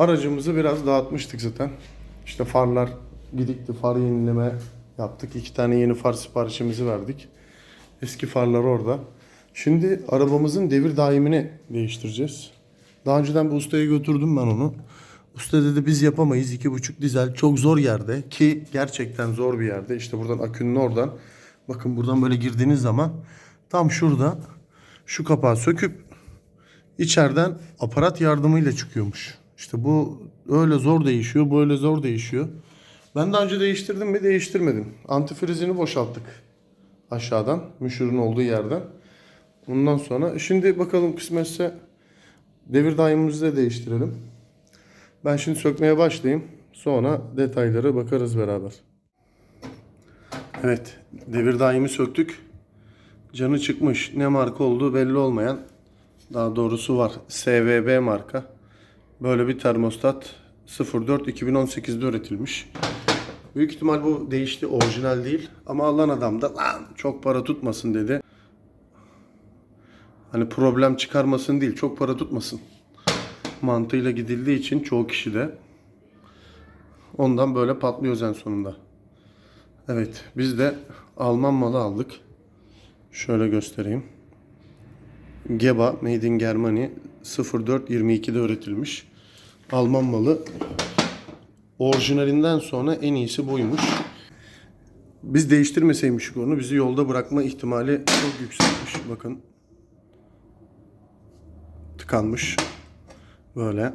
Aracımızı biraz dağıtmıştık zaten. İşte farlar gidikti. Far yenileme yaptık. İki tane yeni far siparişimizi verdik. Eski farlar orada. Şimdi arabamızın devir daimini değiştireceğiz. Daha önceden bir ustaya götürdüm ben onu. Usta dedi biz yapamayız. iki buçuk dizel çok zor yerde ki gerçekten zor bir yerde. İşte buradan akünün oradan. Bakın buradan böyle girdiğiniz zaman tam şurada şu kapağı söküp içeriden aparat yardımıyla çıkıyormuş. İşte bu öyle zor değişiyor, bu öyle zor değişiyor. Ben daha önce değiştirdim mi? Değiştirmedim. Antifrizini boşalttık aşağıdan, müşürün olduğu yerden. Ondan sonra şimdi bakalım kısmetse devir daimimizi de değiştirelim. Ben şimdi sökmeye başlayayım. Sonra detayları bakarız beraber. Evet, devir daimi söktük. Canı çıkmış. Ne marka olduğu belli olmayan daha doğrusu var. SVB marka. Böyle bir termostat 04 2018'de üretilmiş. Büyük ihtimal bu değişti. Orijinal değil. Ama alan adam da lan çok para tutmasın dedi. Hani problem çıkarmasın değil. Çok para tutmasın. Mantığıyla gidildiği için çoğu kişi de ondan böyle patlıyoruz en sonunda. Evet biz de Alman malı aldık. Şöyle göstereyim. Geba Made in Germany 0422'de üretilmiş. Alman malı. Orijinalinden sonra en iyisi buymuş. Biz değiştirmeseymişik onu bizi yolda bırakma ihtimali çok yüksekmiş. Bakın. Tıkanmış. Böyle.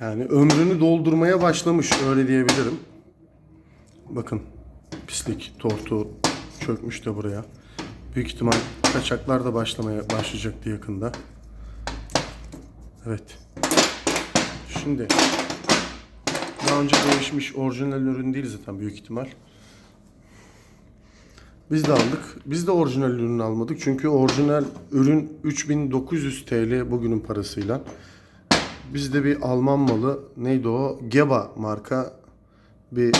Yani ömrünü doldurmaya başlamış öyle diyebilirim. Bakın pislik, tortu çökmüş de buraya. Büyük ihtimal kaçaklar da başlamaya başlayacaktı yakında. Evet. Şimdi daha önce değişmiş orijinal ürün değil zaten büyük ihtimal. Biz de aldık. Biz de orijinal ürünü almadık. Çünkü orijinal ürün 3900 TL bugünün parasıyla. Biz de bir Alman malı neydi o? Geba marka bir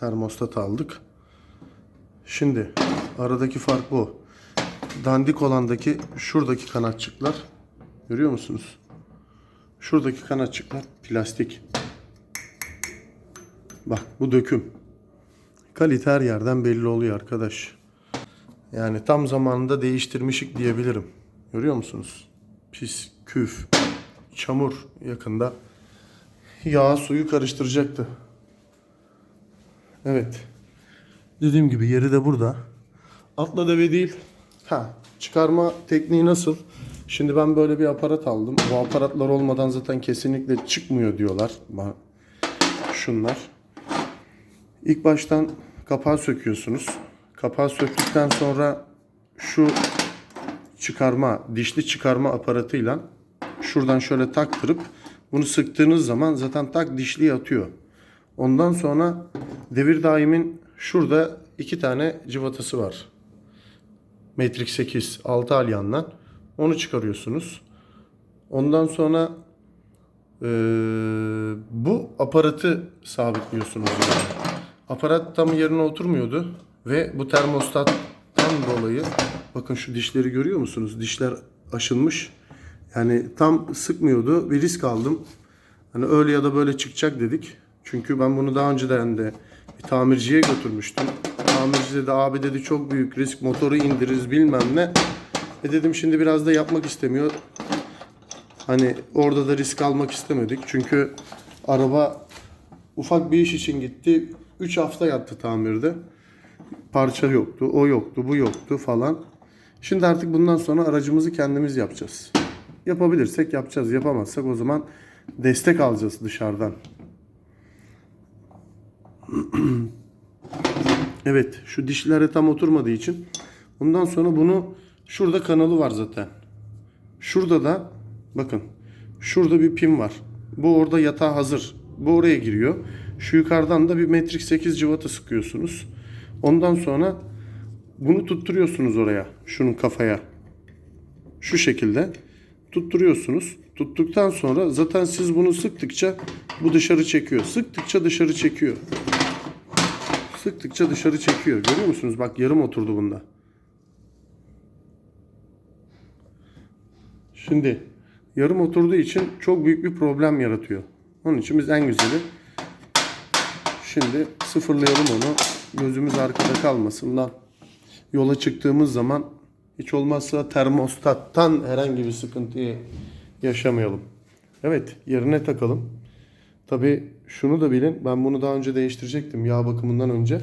termostat aldık. Şimdi aradaki fark bu. Dandik olandaki şuradaki kanatçıklar görüyor musunuz? Şuradaki kanatçıklar plastik. Bak bu döküm. Kalite her yerden belli oluyor arkadaş. Yani tam zamanında değiştirmişik diyebilirim. Görüyor musunuz? Pis, küf, çamur yakında yağ suyu karıştıracaktı. Evet. Dediğim gibi yeri de burada. Atla deve değil. Ha, çıkarma tekniği nasıl? Şimdi ben böyle bir aparat aldım. Bu aparatlar olmadan zaten kesinlikle çıkmıyor diyorlar. Şunlar. İlk baştan kapağı söküyorsunuz. Kapağı söktükten sonra şu çıkarma, dişli çıkarma aparatıyla şuradan şöyle taktırıp bunu sıktığınız zaman zaten tak dişliyi atıyor. Ondan sonra devir daimin şurada iki tane cıvatası var. Matrix 8 6 alyanla. Onu çıkarıyorsunuz. Ondan sonra eee, bu aparatı sabitliyorsunuz. Yani. Aparat tam yerine oturmuyordu ve bu termostattan dolayı bakın şu dişleri görüyor musunuz? Dişler aşınmış. Yani tam sıkmıyordu. Bir risk aldım. Hani öyle ya da böyle çıkacak dedik. Çünkü ben bunu daha önceden de bir tamirciye götürmüştüm. Tamirci dedi abi dedi çok büyük risk motoru indiririz bilmem ne. E dedim şimdi biraz da yapmak istemiyor. Hani orada da risk almak istemedik. Çünkü araba ufak bir iş için gitti. 3 hafta yattı tamirde. Parça yoktu, o yoktu, bu yoktu falan. Şimdi artık bundan sonra aracımızı kendimiz yapacağız. Yapabilirsek yapacağız. Yapamazsak o zaman destek alacağız dışarıdan. Evet, şu dişlere tam oturmadığı için bundan sonra bunu şurada kanalı var zaten. Şurada da bakın şurada bir pin var. Bu orada yatağa hazır. Bu oraya giriyor. Şu yukarıdan da bir metrik 8 cıvata sıkıyorsunuz. Ondan sonra bunu tutturuyorsunuz oraya. Şunun kafaya. Şu şekilde tutturuyorsunuz. Tuttuktan sonra zaten siz bunu sıktıkça bu dışarı çekiyor. Sıktıkça dışarı çekiyor. Sıktıkça dışarı çekiyor. Görüyor musunuz? Bak yarım oturdu bunda. Şimdi yarım oturduğu için çok büyük bir problem yaratıyor. Onun için biz en güzeli şimdi sıfırlayalım onu. Gözümüz arkada kalmasın da yola çıktığımız zaman hiç olmazsa termostattan herhangi bir sıkıntıyı yaşamayalım. Evet yerine takalım. Tabi şunu da bilin ben bunu daha önce değiştirecektim yağ bakımından önce.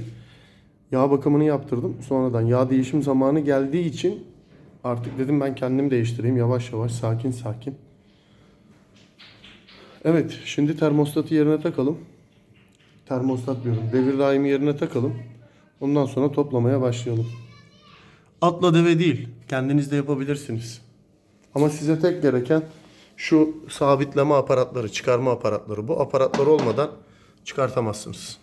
Yağ bakımını yaptırdım. Sonradan yağ değişim zamanı geldiği için artık dedim ben kendim değiştireyim yavaş yavaş sakin sakin. Evet şimdi termostatı yerine takalım. Termostat diyorum. Devir daimi yerine takalım. Ondan sonra toplamaya başlayalım. Atla deve değil. Kendiniz de yapabilirsiniz. Ama size tek gereken şu sabitleme aparatları, çıkarma aparatları. Bu aparatlar olmadan çıkartamazsınız.